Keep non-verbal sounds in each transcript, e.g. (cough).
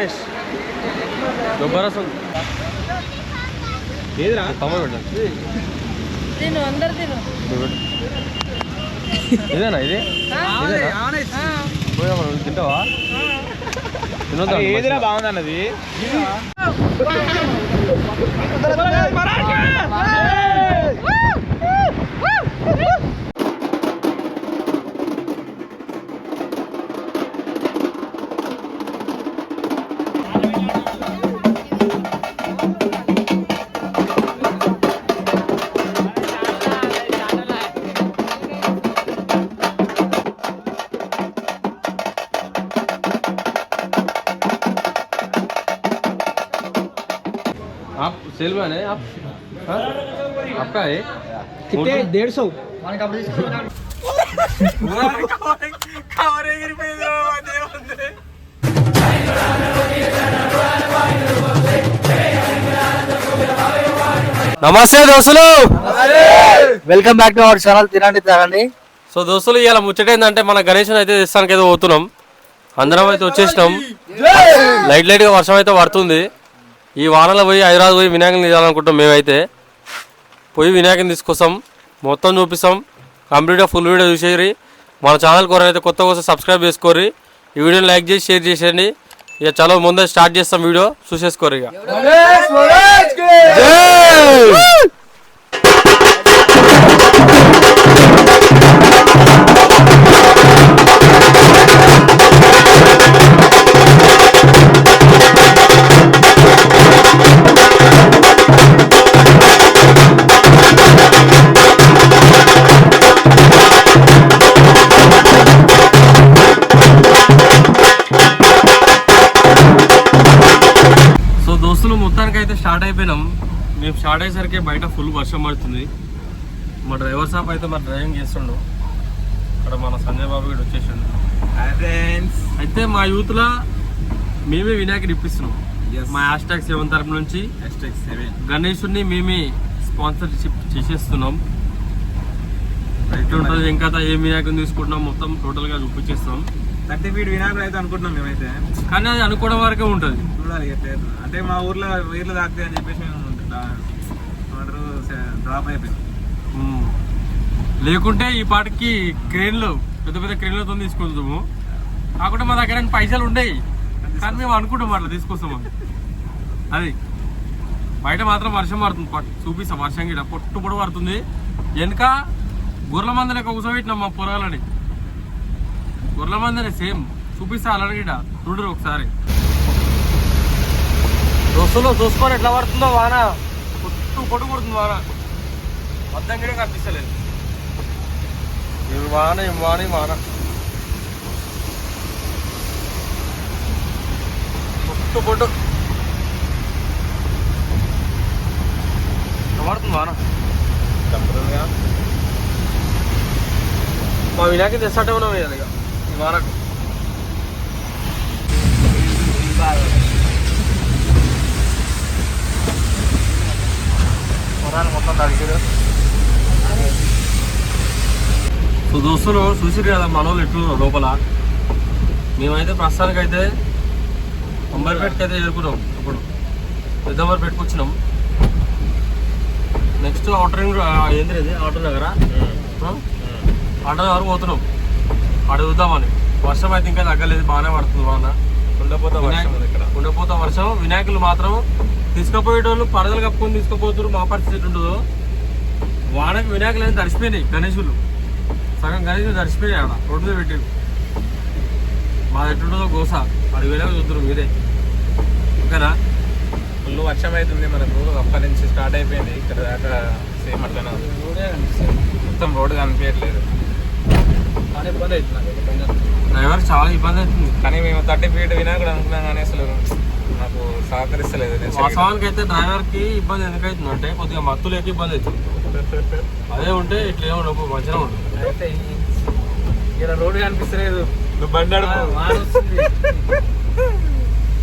గణేష్ దుబ్బరసం ఏదిరా తమ్ముడు పెట్టండి తిను అందరు తిను ఇదేనా ఇది తింటావా తినొద్దా ఏదిరా బాగుందన్నది आप सेल मैन है आप हाँ? आपका है कितने डेढ़ सौ నమస్తే దోస్తులు welcome back to our channel తినండి తాగండి సో దోస్తులు ఇవాళ ముచ్చట ఏంటంటే మన గణేష్ అయితే తెస్తానికి ఏదో పోతున్నాం అందరం అయితే వచ్చేసినాం లైట్ లైట్ గా వర్షం అయితే పడుతుంది ఈ వానలో పోయి హైదరాబాద్ పోయి వినాయకుని తీయాలనుకుంటాం మేమైతే. పోయి వినాయకుని తీసుకొస్తాం. మొత్తం చూపిస్తాం. కంప్లీట్గా ఫుల్ వీడియో చూసేరి మన ఛానల్ కోర అయితే కొత్త కోసం సబ్స్క్రైబ్ చేసుకోరి ఈ వీడియోని లైక్ చేసి షేర్ చేసేయండి. ఇక చలో ముందే స్టార్ట్ చేస్తాం వీడియో. చూసేసుకోరు ఇక. మేము స్టార్ట్ అయ్యేసరికి బయట ఫుల్ వర్షం పడుతుంది. మా డ్రైవర్ సాబ్ అయితే మరి డ్రైవింగ్ చేస్తుండు. అక్కడ మన సంజయ్ బాబు కూడా వచ్చేసిండు. ఫ్రెండ్స్ అయితే మా యూత్లో మేమే వినాయకుడు ఇప్పిస్తున్నాం. మా హ్యాష్ ట్యాగ్ సెవెన్ తరపు నుంచి సెవెన్ గణేశుడిని మేమే స్పాన్సర్షిప్ చేసేస్తున్నాం. ఎట్లుంటుంది ఇంకా ఏ వినాయకుని తీసుకుంటున్నాం మొత్తం టోటల్గా చూపించేస్తాం థర్టీ ఫీట్ వినాయకుడు అయితే అనుకుంటున్నాం మేమైతే. కానీ అది అనుకోవడం వరకే ఉంటుంది. చూడాలి అంటే మా ఊర్లో వీర్లు తాకుతాయి అని చెప్పేసి మేము డ్రాప్ అయిపోయింది. లేకుంటే ఈ పాటకి క్రేన్లు పెద్ద పెద్ద క్రేన్లతో తీసుకుందాము. కాకుండా మా దగ్గర పైసలు ఉండేవి కానీ మేము అనుకుంటాం అట్లా తీసుకొస్తాం అది. బయట మాత్రం వర్షం పడుతుంది. చూపిస్తాం వర్షం గిట పొట్టు పొడి పడుతుంది. వెనుక గొర్రెల మందని కూర్చోబెట్టినాం మా పొరాలని గొర్రెల మందనే సేమ్. చూపిస్తా అలాగే గిడ. చూడరు ఒకసారి. దోస్తులో చూసుకొని ఎట్లా పడుతుందో వాన. పొట్టు పొట్టు కొడుతుంది వాన. అద్దం కూడా కనిపిస్తలేదు. ఇవి వాన ఇవి వాన ఇవి వాన. పొట్టు పొట్టు. పడుతుంది వాన? మా వినాయక తెస్తాటే వేయాలి ఇక ఈ వానకు. మొత్తం తడిచారు సో దోస్తులు చూసిరు కదా మన వాళ్ళు ఎట్లు లోపల. మేమైతే ప్రస్తుతానికి అయితే అంబర్పేటకి అయితే చేరుకున్నాం ఇప్పుడు పెద్దంబర్పేటకి వచ్చినాం. నెక్స్ట్ అవుటర్ రింగ్ ఏంది ఆటో నగర? ఆటో నగర్ పోతున్నాం. ఆడ చూద్దామని. వర్షం అయితే ఇంకా తగ్గలేదు బాగానే పడుతుంది వాన. ఉండపోతే వర్షం ఉండపోతా వర్షం. వినాయకులు మాత్రం తీసుకుపోయేటోళ్ళు పరదలు కప్పుకొని తీసుకుపోతారు మా పరిస్థితి ఉంటుందో వానకి వినాయకులు అనేది తడిసిపోయినాయి గణేశులు సగం గణేశులు తడిసిపోయినాయి ఆడ రోడ్డు మీద పెట్టి మా ఎట్లుంటుందో గోస అది వినాయకులు చూద్దరు మీరే ఓకేనా? ఫుల్ వర్షం అవుతుంది మనకు అప్పటి నుంచి స్టార్ట్ అయిపోయింది ఇక్కడ దాకా సేమ్ అట్లనే ఉంది. మొత్తం రోడ్ కనిపించట్లేదు డ్రైవర్ చాలా ఇబ్బంది అవుతుంది. కానీ మేము థర్టీ ఫీట్ వినాయకుడు అనుకున్నాం కానీ అసలు సహకరిస్తలేదు. వాస్తవానికి అయితే డ్రైవర్కి ఇబ్బంది ఎందుకు అవుతుంది అంటే కొద్దిగా మత్తులేక ఇబ్బంది అవుతుంది. అదే ఉంటే ఇట్లా ఏమో మంచిగా ఉంటుంది అయితే ఇక్కడ రోడ్ కనిపిస్తలేదు. నువ్వు బండి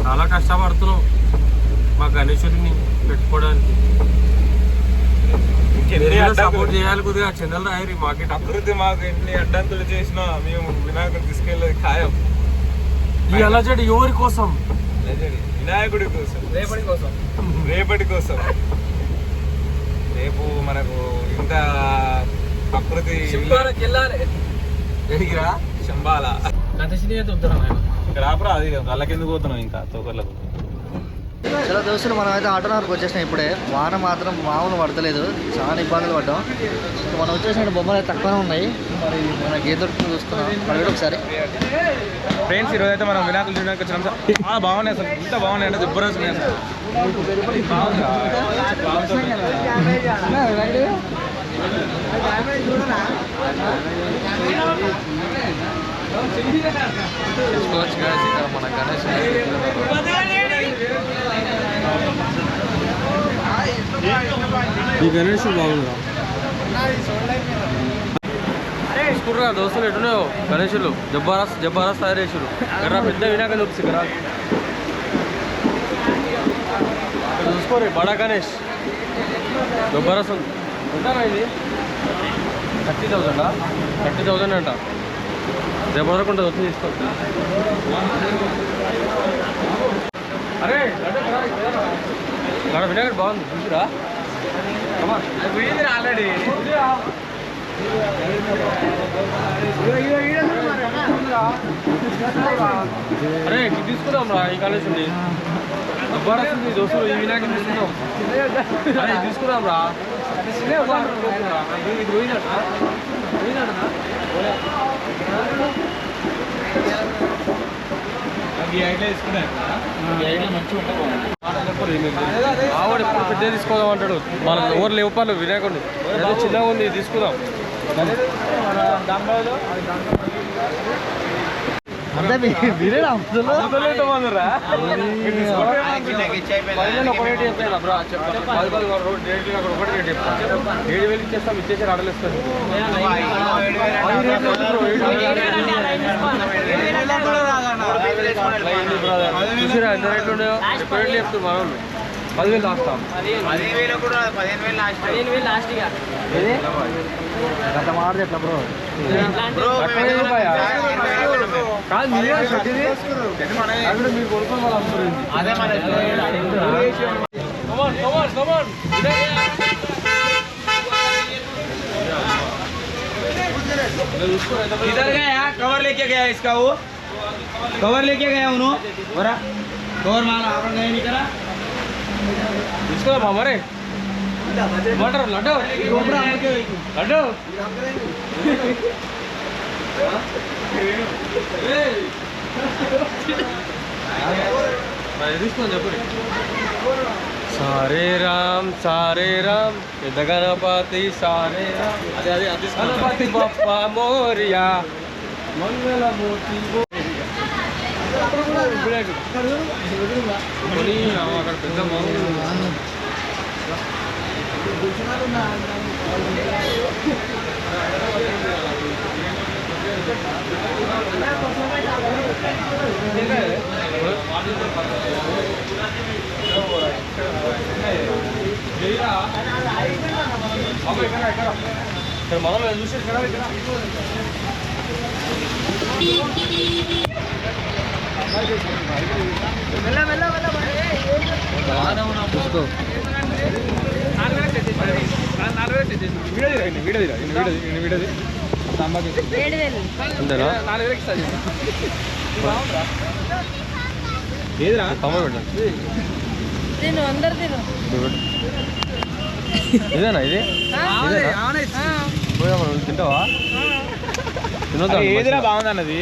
చాలా కష్టపడుతున్నాం మా గణేశుడిని పెట్టుకోవడానికి. సపోర్ట్ చేయాలి కొద్దిగా చందల రాయరి మాకెట్ ప్రకృతి మాకు ఎన్ని అడ్డంకులు చేసినా మేము వినాయకుడు తీసుకెళ్ళేది ఖాయం. ఈ అలజడి ఎవరి కోసం? వినాయకుడి కోసం. రేపటి కోసం. రేపటి కోసం. రేపు మనకు ఇంత ప్రకృతి శంబాల ఇక్కడ ఆపరా అది వాళ్ళకెందుకు పోతున్నాం ఇంకా? తోకర్లకు. చాలా దోస్తులు మనం అయితే ఆటోనగర్కి వచ్చేసినాం ఇప్పుడే. వాన మాత్రం మామూలు పడతలేదు. చాలా ఇబ్బందులు పడ్డాం. మనం వచ్చేసిన బొమ్మలు అయితే తక్కువనే ఉన్నాయి. మరి మనకి ఏ దొరుకుతుందో చూస్తున్నాం. అడగడం ఒకసారి. ఫ్రెండ్స్ ఈరోజు అయితే మనం వినాయకులు చూడడానికి వచ్చినాం సార్ చాలా బాగున్నాయి అసలు. ఇంత బాగున్నాయి అంటే? చూసుకోవచ్చు guys, ఇక్కడ మన గణేష్ ఈ గణేష్ బాగుందా? చూసుకుంటారా దోస్తులు ఎటున్నాయో గణేషులు జబ్బారాస్ జబ్బారాస్ తయారు చేసారు ఎర్ర పెద్ద వినాయక చూపిస్తు కదా చూసుకోరే బడా గణేష్. జబ్బారాస్ ఉంది. ఉంటారా ఇది? థర్టీ థౌజండా? థర్టీ థౌజండ్ అంట. రేపు వరకు ఉంటుంది వచ్చి తీసుకో. అరే అక్కడ వినాయకుడు బాగుంది. చూసిరా? ఆల్రెడీ అరే తీసుకుందాం రా ఈ కాలేజ్ ఉంది ఉంది దోస్తులు ఈ వినాయకుడు తీసుకుందాం. అరే తీసుకుందాం రా. ఇది పోయినట్టు? ఆవిడ పెద్ద తీసుకోదాం అంటాడు. మన ఊరు లేవు పనులు ఏదో చిన్నగా ఉంది తీసుకుందాం. ఏడు వేలు ఇచ్చేస్తాం ఇచ్చేసి అడలేస్తాను చూసిరా ఎంత రేట్లు ఉన్నాయో ఎక్కువ రేట్లు చెప్తారు మన వాళ్ళు పదివేలు లాస్తాం గత మాట ఎట్లా బ్రో తక్కువ రూపాయా? కాదు మీరే కట్టింది? అక్కడ మీరు కొనుక్కొని వాళ్ళు అమ్ముతుంది Come on, come on, come on. किधर गया कवर लेके गया इसका वो કવર લેકે ગયા હું બરા કવર મારા આપણે नहीं નીકળા इसको तो हमारे मटर लड्डो। लड़ो सारे राम सारे राम। गणपति सारे राम। गणपति पप्पा मोरिया। मंगल मोती అక్కడ పెద్ద ఇక్కడ మనం చూసి ఇక్కడ? ఇక్కడ. ఏదిరా తమ్మ తిను అందరు తిను ఇదేనా ఇది తింటావా తినొద్దా ఏదిరా బాగుంది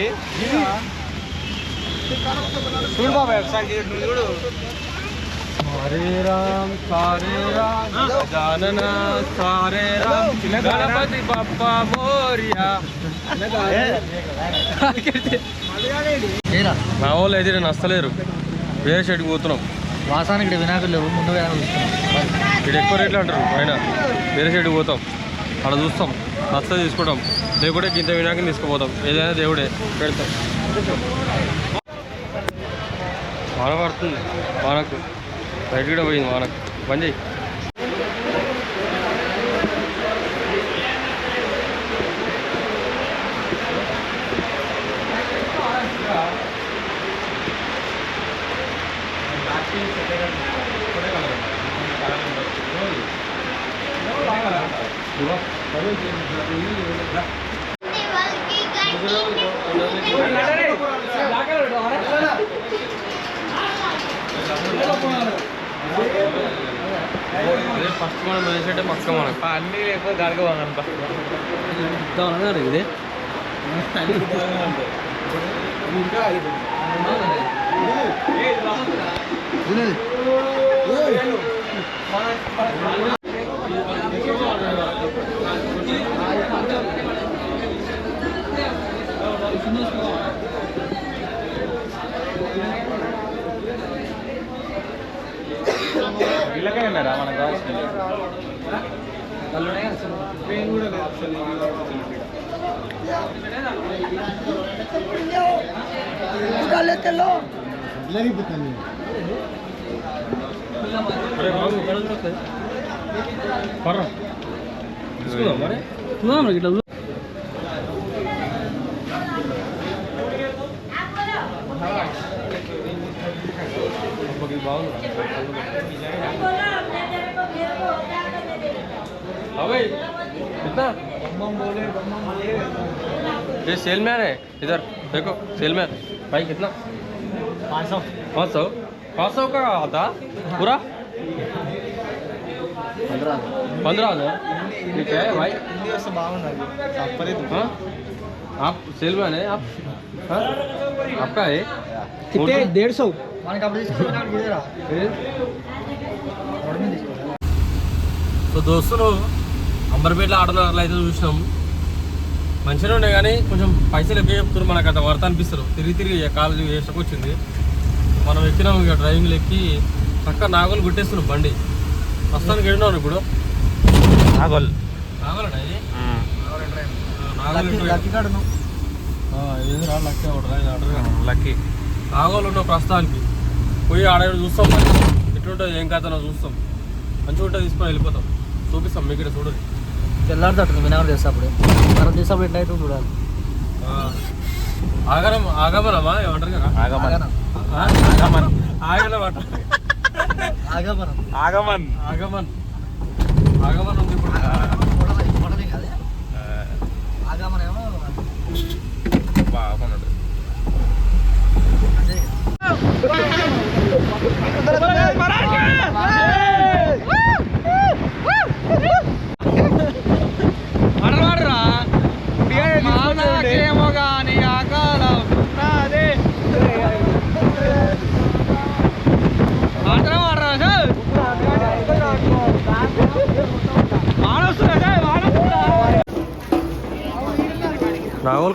చూడు బాబాయ్ ఒకసారి చూడు హరే రామ్ సారే రామ్ గజానన సారే రామ్ గణపతి బప్ప మోరియా. మా వాళ్ళు అయితే నచ్చలేరు. వేరే షెడ్కి పోతున్నాం. వాసానికి ఇక్కడ వినాయకులు లేవు ముందు ఇక్కడ ఎక్కువ రేట్లు అంటారు ఆయన వేరే సైడ్కి పోతాం. అక్కడ చూస్తాం. నచ్చ తీసుకుంటాం. లేకుంటే ఇంత వినాయకుని తీసుకుపోతాం. ఏదైనా దేవుడే. పెడతాం. మరపడుతుంది వానకు బయట కూడా పోయింది వానకు బంద్ చేయి Terima kasih. అదే ఫస్ట్ మనం వేసేటే పక్క మనకు అన్నీ లేకపోతే గడగవాలంట ఇది వీళ్ళకే ఉన్నారా? మనకు కావాల్సింది अबे ये सेल मैन है इधर देखो सेल मैन भाई कितना पाँच सौ पाँच सौ पाँच सौ का आता पूरा पंद्रह हजार ठीक है भाई हाँ आप सेल मैन है आप हाँ आपका है कितने डेढ़ सौ మనకి అప్పుడు తీసుకున్నాడు ఇదేరా సో దోస్తులు అంబర్పేటలో ఆటనగర్లో అయితే చూసినాం మంచిగా ఉండే కానీ కొంచెం పైసలు ఎక్కువ చెప్తున్నారు మనకు అంత వర్త అనిపిస్తారు తిరిగి తిరిగి కాలేజీ వేసకు వచ్చింది. మనం ఎక్కినాం ఇక డ్రైవింగ్లు ఎక్కి చక్క నాగోలు గుట్టేస్తున్నాం బండి. ప్రస్తుతానికి వెళ్ళినాం ఇప్పుడు? నాగోలు. లక్కే నాగోలు ఉన్నాం ప్రస్తుతానికి పోయి ఆడ చూస్తాం ఎట్లుంటుంది ఏం కథనో చూస్తాం. మంచిగా ఉంటుంది తీసుకొని వెళ్ళిపోతాం. చూపిస్తాం మీకు ఇక్కడ చూడండి తెల్లాడుతుంది వినాయకుడు చేసేటప్పుడు మనం చేసేటప్పుడు ఎట్లా అవుతుందో చూడాలి. ఆగరం ఆగమనమా? ఏమంటారు కదా? ఆగమన్? ఆగమన్. ఆగనమాట ఆగా మనం ఆగమన్. ఆగమన్. ఆగమన్ ఉంది ఇప్పుడు. ఏమో మాకేమో కానీ ఆకాలం నాదే మాత్రం ఆడరా సార్ మానవస్తున్నా సార్ మానవస్తున్నా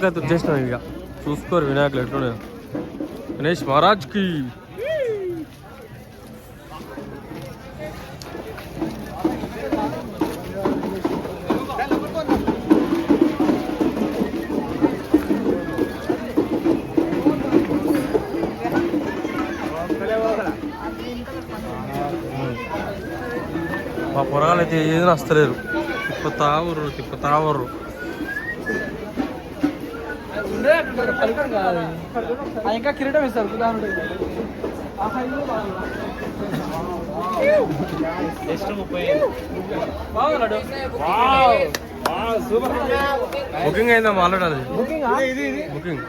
లోపలికి అయితే ఇక? చూసుకోరు వినాయకులు ఎట్లున్నాయి. గణేష్ మహారాజ్కి మా పొరగాలైతే ఏదైనా వస్తలేరు తిప్పతావరు తిప్పతావరు తిప్పుతా ఊరు తిప్పుతా ఊరు ఇంకా కిరీటం ఇస్తారు బుకింగ్ అయిందా అది? బుకింగ్ ఇది ఇది. బుకింగ్.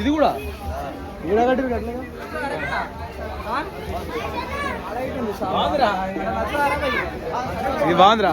ఇది కూడా? ఈడగట్టి ఇది బాగుందిరా.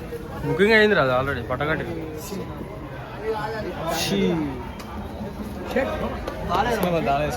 బుకింగ్ అయింది రాదు ఆల్రెడీ పట్టగట్టి బాయ్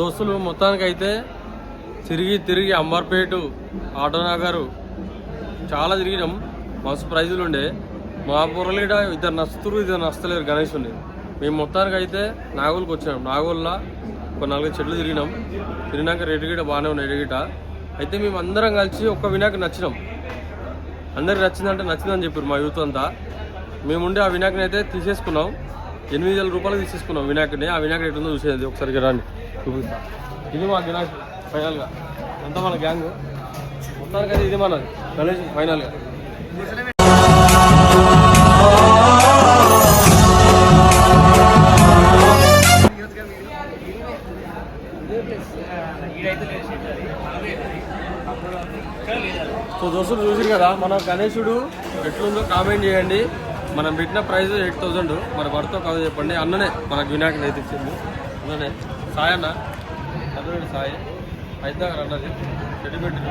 దోస్తులు మొత్తానికి అయితే తిరిగి తిరిగి అంబర్పేట ఆటోనగర్ చాలా తిరిగినాం. మస్తు ప్రైజులు ఉండే. మా పొరలీడ ఇద్దరు నస్తురు ఇద్దరు నస్తలేరు గణేషుని మేము మొత్తానికి అయితే నాగోల్కి వచ్చినాం. నాగోల్లో ఒక నాలుగు చెట్లు తిరిగినాం. తిరిగినాక రేటు బాగానే ఉన్నాయి రేటు అయితే మేము అందరం కలిసి ఒక్క వినాయక నచ్చినాం. అందరికి నచ్చిందంటే నచ్చిందని చెప్పారు మా యూత్ అంతా. మేముండే ఆ వినాయకుని అయితే తీసేసుకున్నాం. ఎనిమిది వేల రూపాయలు తీసేసుకున్నాం వినాయకుని ఆ వినాయకుడు ఎటుందో చూసేది ఒకసారి రాని చూపిస్తా. ఇది మా గిరాక్ ఫైనల్గా. ఎంత మన గ్యాంగ్. మొత్తానికి అయితే ఇది మనది. గణేష్ ఫైనల్గా. సో దోస్తులు చూసారు కదా మన గణేశుడు ఎట్లుందో కామెంట్ చేయండి. మనం పెట్టిన ప్రైస్ ఎయిట్ థౌజండ్ మరి భర్త కాదు చెప్పండి. అన్ననే మనకు వినాయకుడు అయితే ఇచ్చింది. అన్ననే. సాయి అన్న అన్నది సాయి అయితే అన్నది పెట్టిన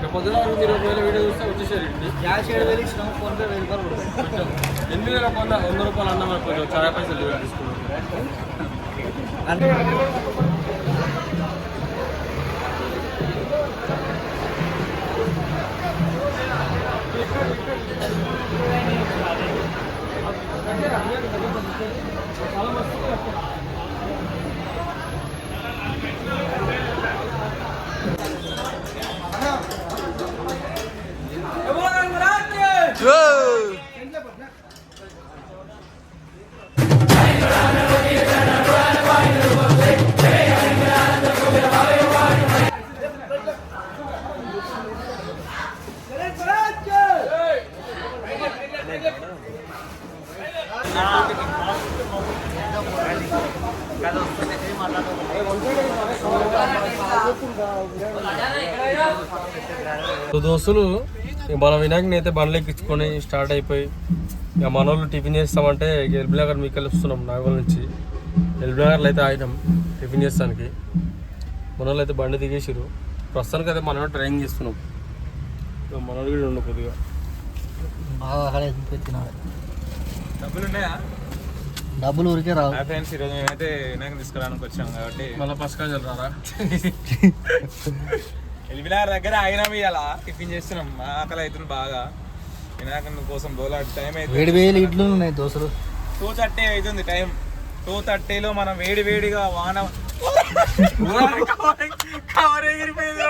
రేపు పొద్దున మీరు ఒకవేళ వీడియో చూస్తే వచ్చేసారు ఇంటికి క్యాష్ ఏడు వేలు ఇచ్చినాం ఫోన్పే వెయ్యి రూపాయలు ఎనిమిది వేల వంద వంద రూపాయలు అన్న మనకు కొంచెం చాలా పైసలు తీసుకున్నాం. సో దోస్తులు ఇక మన వినాయకుని అయితే బండ్లు ఎక్కించుకొని స్టార్ట్ అయిపోయి ఇక మన వాళ్ళు టిఫిన్ చేస్తామంటే ఎల్బీ నగర్ మీకు కలుస్తున్నాం నాగోల్ నుంచి. ఎల్బీ నగర్లో అయితే ఆగినాం టిఫిన్ చేస్తానికి. మన వాళ్ళు అయితే బండి దిగేసారు ప్రస్తుతానికి అయితే మనం ట్రైనింగ్ చేస్తున్నాం. ఇక మన వాళ్ళు కూడా ఉండు కొద్దిగా. డబ్బులు ఉన్నాయా? డబ్బులు ఊరికే రావు. ఫ్రెండ్స్ ఈరోజు మేమైతే వినాయక తీసుకురావడానికి వచ్చాం కాబట్టి మళ్ళీ పసకాజలు రారా (laughs) ఎల్బినార్ దగ్గర ఆగినాం ఇవాళ టిఫిన్ చేస్తున్నాం. మా ఆకలి అవుతుంది బాగా. వినాయకుని కోసం దోలాడి టైం అయితే వేడి వేలు ఇడ్లు ఉన్నాయి దోశలు. టూ థర్టీ అవుతుంది టైం. టూ థర్టీలో మనం వేడి వేడిగా వాన కవర్ ఎగిరిపోయింది.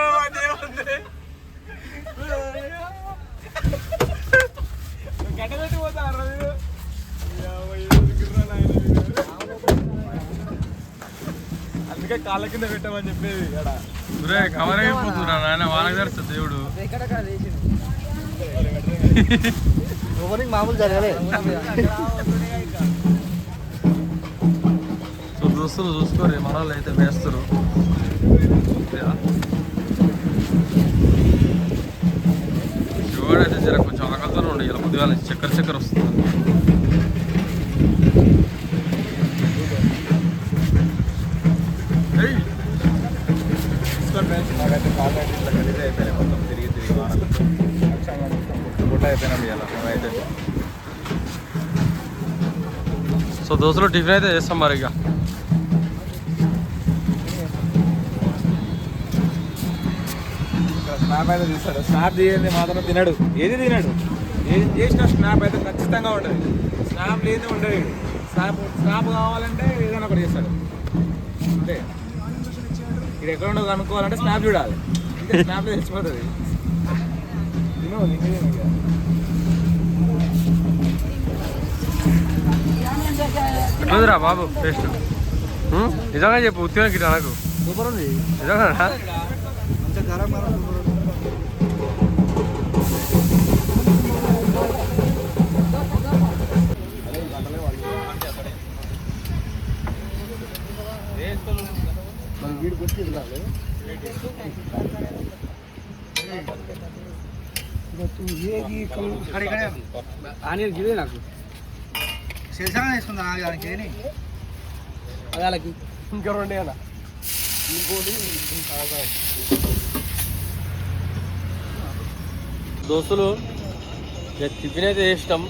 అందుకే కాళ్ళ కింద పెట్టామని చెప్పేది ఇక్కడ. కవర్ నాయన వాళ్ళకి తెరుస్తుంది దేవుడు. మామూలు జరగలే సో చూసుకోరు మన వాళ్ళు అయితే వేస్తారు శివుడు అయితే జర కొంచెం ఆకలితోనే ఉండే ఇలా కొద్దిగా చక్కెర చక్కెర వస్తుంది. గుడ్డ అయిపోయినాం ఇలా మేమైతే. సో దోస్తులు టిఫిన్ అయితే చేస్తాం మరి ఇక. స్నాప్ అయితే తీస్తాడు. స్నాప్ తీయండి మాత్రం తినడు. ఏది తినడు? ఏది చేసిన స్నాప్ అయితే ఖచ్చితంగా ఉంటుంది. స్నాప్ లేదు ఉండదు. స్నాప్ స్నాప్ కావాలంటే ఏదైనా ఒకటి చేస్తాడు. అంతే. ఇక్కడ ఎక్కడ ఉండదు కనుక్కోవాలంటే స్నాప్ చూడాలి. అంతే స్నాప్లో తెచ్చిపోతుంది తిను తిను, తిను ఇక. ఎట్లుందిరా బాబు టేస్ట్ నిజంగా చెప్పు ఉత్తిగా గిట్ట నాకు సూపర్ ఉంది నిజంగా మంచిగా గరం గరం సూపర్ ఉంది నాకు వేసుకుందా దానికి ఏని ఇంకా దోస్తులు ఇక టిఫిన్ అయితే ఇష్టం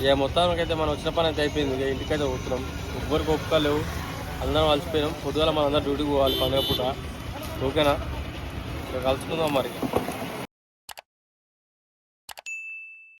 ఇక మొత్తానికైతే మనం వచ్చిన పని అయితే అయిపోయింది. ఇక ఇంటికైతే పోతున్నాం. ఎవ్వరికి ఒప్పుకోలేవు. అందరం కలిసిపోయినాం. పొద్దుగాల మనం అందరం డ్యూటీకి పోవాలి పండుగ పూట. ఓకేనా? ఇక కలుసుకుందాం మరి.